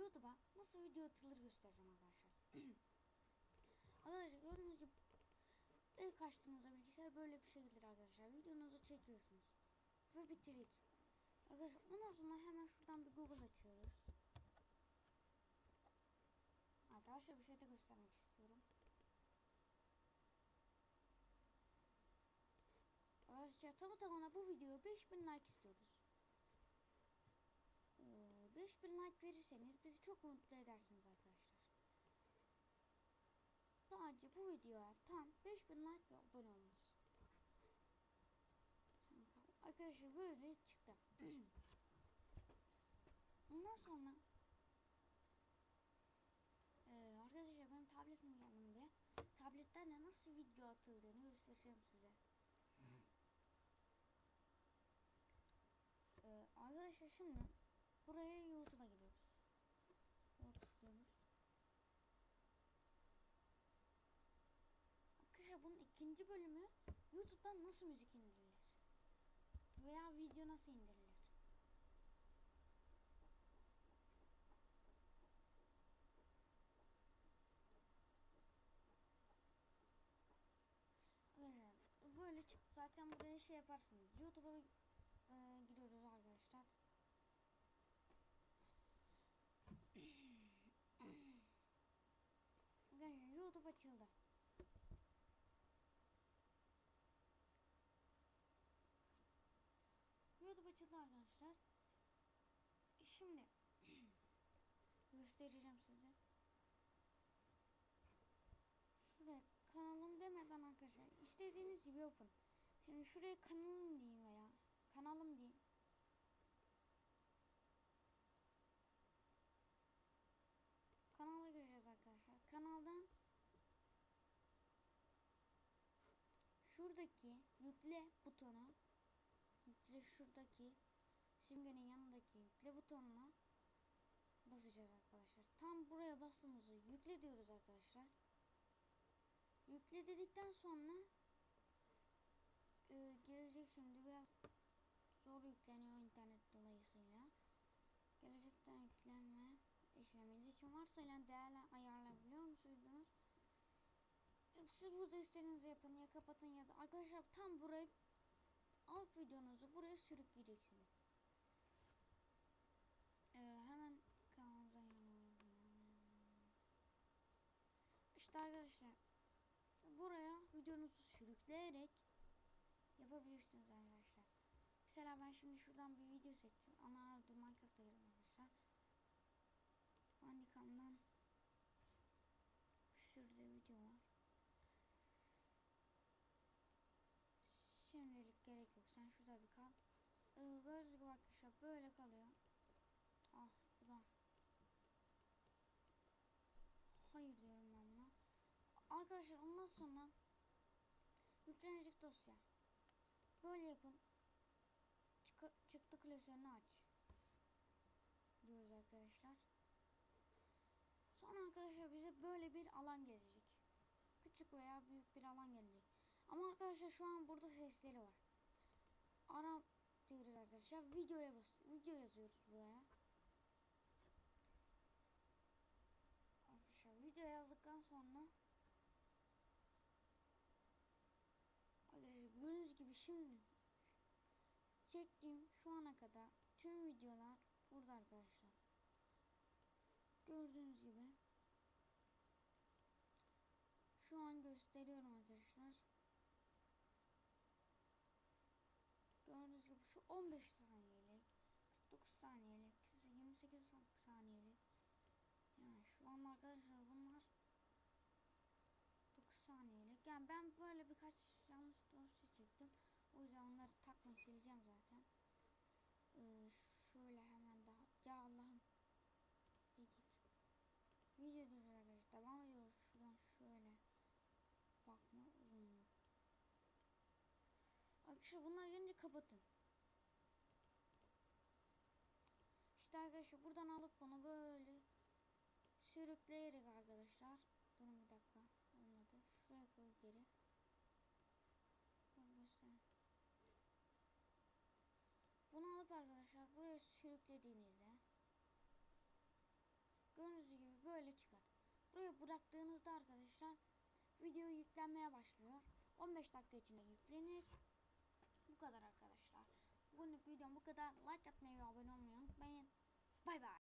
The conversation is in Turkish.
YouTube'a nasıl video atılır göstereceğim arkadaşlar. arkadaşlar gördüğünüz gibi ilk açtığınızda bilgisayar böyle bir şey gelir arkadaşlar. Videonuzu çekiyorsunuz. Ve bitirdik. Arkadaşlar ondan sonra hemen şuradan bir Google açıyoruz. Arkadaşlar bir şey de göstermek istiyorum. Arkadaşlar tamı tamına bu videoya 5000 like istiyoruz. Ee, 5000 like verirseniz bizi çok mutlu edersiniz arkadaşlar. Sadece bu videoya tam 5000 like ve abone olunuz. Arkadaşlar böyle çıktı. Ondan sonra ee, arkadaşlar benim tabletim yanımda. Tabletten de nasıl video atıldığını göstereceğim size. Ee, arkadaşlar şimdi buraya YouTube'a giriyoruz. YouTube'luyoruz. Arkadaşlar bunun ikinci bölümü YouTube'dan nasıl müzik indirilir? Veya video nasıl indirilir? Böyle çıktı zaten buraya şey yaparsınız. YouTube'a e, giriyoruz arkadaşlar. YouTube açıldı. YouTube açıldı arkadaşlar. Şimdi göstereceğim size. Şuraya kanalım demeden arkadaşlar istediğiniz gibi yapın. Şimdi şuraya kanalım diyeyim veya kanalım diyeyim. Şuradaki yükle butonu yükle şuradaki simgenin yanındaki yükle butonuna basacağız arkadaşlar. Tam buraya bastığımızda yükle diyoruz arkadaşlar. Yükle dedikten sonra e, gelecek şimdi biraz zor yükleniyor internet dolayısıyla. Gelecekten yüklenme işleminiz için varsayılan değerler ayarlayabiliyor musunuz? Siz burada istediğinizi yapın ya kapatın ya da arkadaşlar tam burayı alt videonuzu buraya sürükleyeceksiniz. Ee, hemen kanalımıza. İşte arkadaşlar buraya videonuzu sürükleyerek yapabilirsiniz arkadaşlar. Mesela ben şimdi şuradan bir video seçiyorum. Ana arada Minecraft'a girelim arkadaşlar. Handicam'dan şurada video var. Kal. Ee, gördüğünüz gibi arkadaşlar böyle kalıyor. Ah bu da. Hayır diyorum ben buna. Arkadaşlar ondan sonra yüklenecek dosya. Böyle yapın. Çık çıktı klasörünü aç. Diyoruz arkadaşlar. Sonra arkadaşlar bize böyle bir alan gelecek. Küçük veya büyük bir alan gelecek. Ama arkadaşlar şu an burada sesleri var. Ara diyoruz arkadaşlar. Videoya bas. Video yazıyoruz buraya. Arkadaşlar video yazdıktan sonra Arkadaşlar gördüğünüz gibi şimdi çektiğim şu ana kadar tüm videolar burada arkadaşlar. Gördüğünüz gibi şu an gösteriyorum arkadaşlar. Gördüğünüz gibi şu 15 saniyelik, 49 saniyelik, 28 saniyelik. Yani şu an arkadaşlar bunlar 9 saniyelik. Yani ben böyle birkaç yanlış dosya çektim. O yüzden onları takmayı sileceğim zaten. Ee, şöyle hemen daha. Ya Allah'ım. Bir git. Video diyoruz arkadaşlar. Devam ediyoruz. Şuradan şöyle. Bakma uzunluk. Arkadaşlar bunlar gelince kapatın. İşte arkadaşlar buradan alıp bunu böyle sürükleyerek arkadaşlar. Durun bir dakika. Olmadı. Şuraya koy geri. Bunu alıp arkadaşlar buraya sürüklediğinizde Gördüğünüz gibi böyle çıkar. Buraya bıraktığınızda arkadaşlar video yüklenmeye başlıyor. 15 dakika içinde yüklenir. Bu kadar arkadaşlar. Bugünlük videom bu kadar. Like atmayı ve abone olmayı unutmayın. Bye bye.